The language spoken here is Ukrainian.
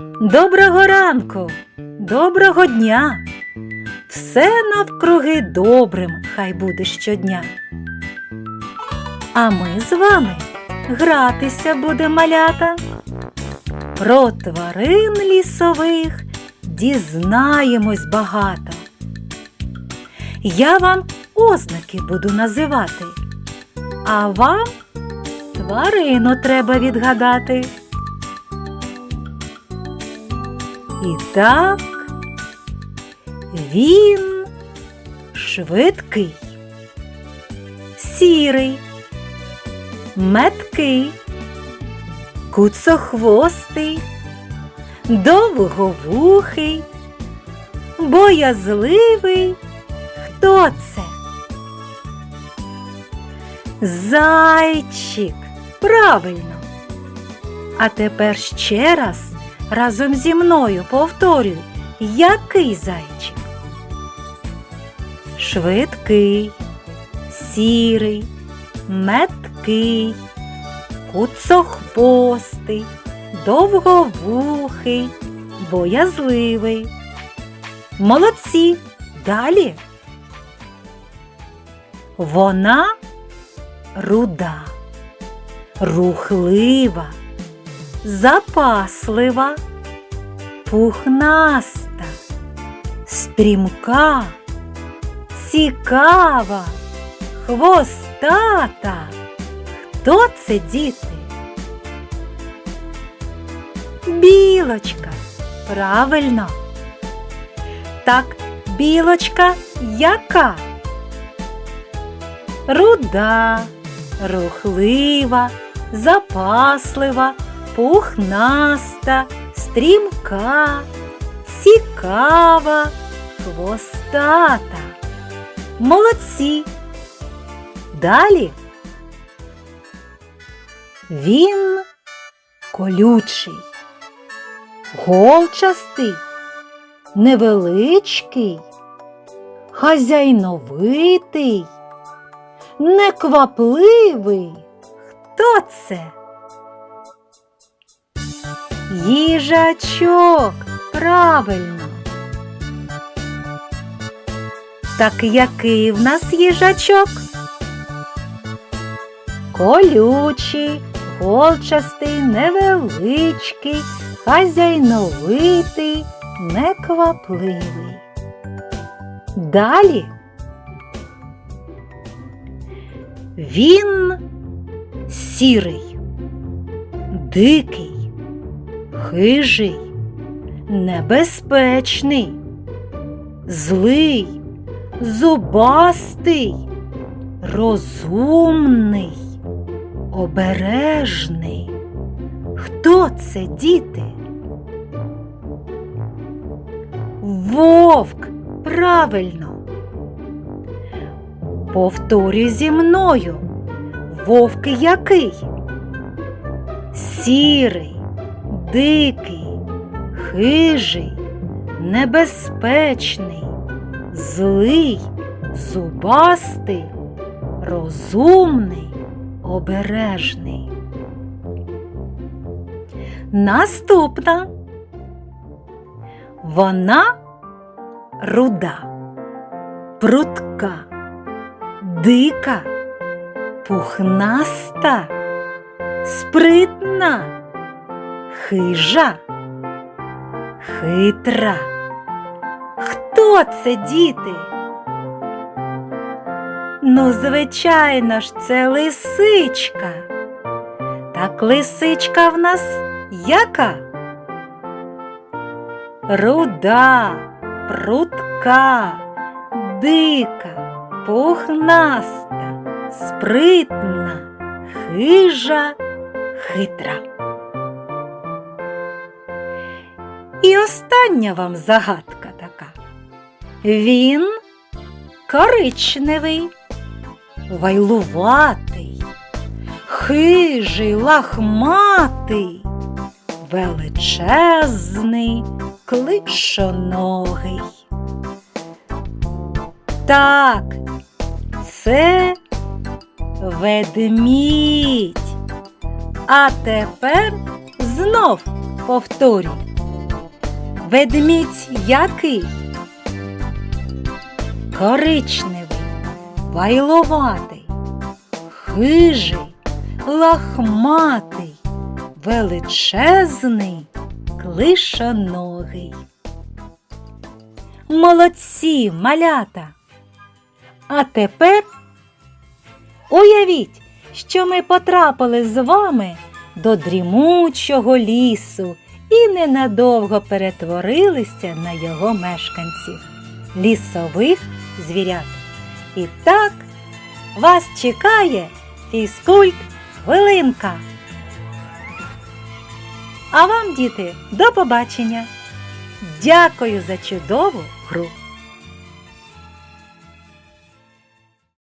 Доброго ранку, доброго дня. Все навкруги добрим хай буде щодня. А ми з вами гратися буде малята. Про тварин лісових дізнаємось багато. Я вам ознаки буду називати, а вам тварину треба відгадати. І так, він швидкий, сірий, меткий, куцохвостий, довговухий, боязливий. Хто це? Зайчик. Правильно. А тепер ще раз разом зі мною повторюй, який зайчик? Швидкий, сірий, меткий, куцохвостий, довговухий, боязливий. Молодці. Далі. Вона руда, рухлива, запаслива, пухнаста, стрімка, цікава, хвостата. Хто це діти? Білочка. Правильно. Так, білочка яка? Руда, рухлива, запаслива, пухнаста, стрімка, цікава, хвостата. Молодці. Далі. Він колючий, голчастий, невеличкий, хазяйновитий, неквапливий. Хто це? Їжачок, правильно. Так який в нас їжачок? Колючий, голчастий, невеличкий, хазяйновитий, неквапливий. Далі він сірий, дикий, хижий, небезпечний, злий, зубастий, розумний, обережний. Хто це, діти? Вовк, правильно. Повторюй зі мною. Вовк який? Сірий, дикий, хижий, небезпечний, злий, зубастий, розумний, обережний. Наступна. Вона руда, прутка, дика, пухнаста, спритна, хижа, хитра. Хто це, діти? Ну, звичайно ж, це лисичка. Так лисичка в нас яка? Руда, прутка, дика, пухнаста, спритна, хижа, хитра. І остання вам загадка така. Він коричневий, вайлуватий, хижий, лахматий, величезний, клишоногий. Так, це ведмідь. А тепер знов повторюй. Ведмідь який? Коричневий, вайловатий, хижий, лахматий, величезний, клишоногий. Молодці, малята! А тепер уявіть, що ми потрапили з вами до дрімучого лісу і ненадовго перетворилися на його мешканців, лісових звірят. І так вас чекає фізкульт хвилинка. А вам, діти, до побачення! Дякую за чудову гру!